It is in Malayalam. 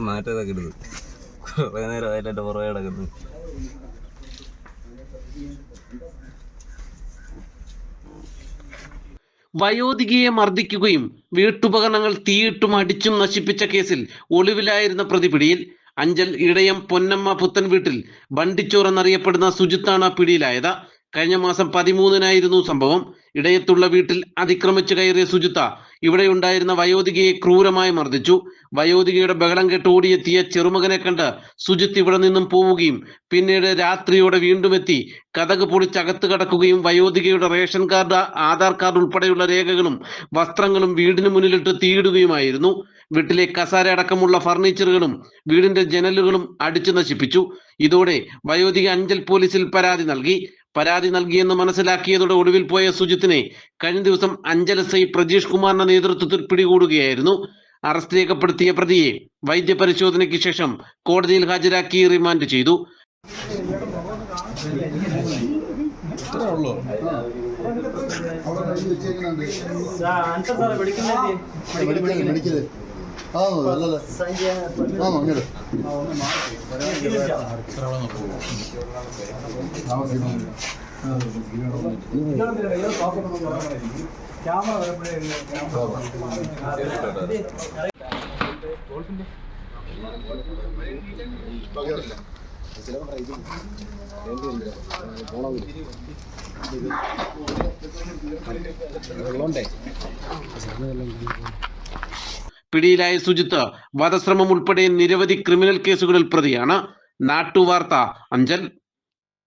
മാറ്റതൊക്കെ എടുത്ത് കുറേ നേരം പുറകെ കിടക്കുന്നു. വയോധികയെ മർദ്ദിക്കുകയും വീട്ടുപകരണങ്ങൾ തീയിട്ടും അടിച്ചും നശിപ്പിച്ച കേസിൽ ഒളിവിലായിരുന്ന പ്രതിപിടിയിൽ അഞ്ചൽ ഇടയം പൊന്നമ്മ പുത്തൻ വീട്ടിൽ ബണ്ടിച്ചോർ എന്നറിയപ്പെടുന്ന സുജിത്താണ് പിടിയിലായത്. കഴിഞ്ഞ മാസം പതിമൂന്നിനായിരുന്നു സംഭവം. ഇടയത്തുള്ള വീട്ടിൽ അതിക്രമിച്ചു കയറിയ സുജിത്ത ഇവിടെയുണ്ടായിരുന്ന വയോധികയെ ക്രൂരമായി മർദ്ദിച്ചു. വയോധികയുടെ ബഹളം കേട്ട് ഓടിയെത്തിയ ചെറുമകനെ കണ്ട് സുജിത്ത് ഇവിടെ നിന്നും പോവുകയും പിന്നീട് രാത്രിയോടെ വീണ്ടും എത്തി കഥക് പൊളിച്ചകത്ത് കടക്കുകയും വയോധികയുടെ റേഷൻ കാർഡ് ആധാർ കാർഡ് ഉൾപ്പെടെയുള്ള രേഖകളും വസ്ത്രങ്ങളും വീടിന് മുന്നിലിട്ട് തീയിടുകയുമായിരുന്നു. വീട്ടിലെ കസാര അടക്കമുള്ള ഫർണിച്ചറുകളും വീടിന്റെ ജനലുകളും അടിച്ചു നശിപ്പിച്ചു. ഇതോടെ വയോധിക അഞ്ചൽ പോലീസിൽ പരാതി നൽകി. പരാതി നൽകിയെന്ന് മനസ്സിലാക്കിയതോടെ ഒടുവിൽ പോയ സുജിത്തിനെ കഴിഞ്ഞ ദിവസം അഞ്ചലസൈ പ്രജീഷ് കുമാറിന്റെ നേതൃത്വത്തിൽ പിടികൂടുകയായിരുന്നു. അറസ്റ്റ് രേഖപ്പെടുത്തിയ പ്രതിയെ വൈദ്യപരിശോധനയ്ക്ക് ശേഷം കോടതിയിൽ ഹാജരാക്കി റിമാൻഡ് ചെയ്തു. ആ ഇങ്ങോട്ട് പിടിയിലായ സുജിത്ത് വധശ്രമം ഉൾപ്പെടെ നിരവധി ക്രിമിനൽ കേസുകളിൽ പ്രതിയാണ്. നാട്ടുവാർത്ത അഞ്ചൽ.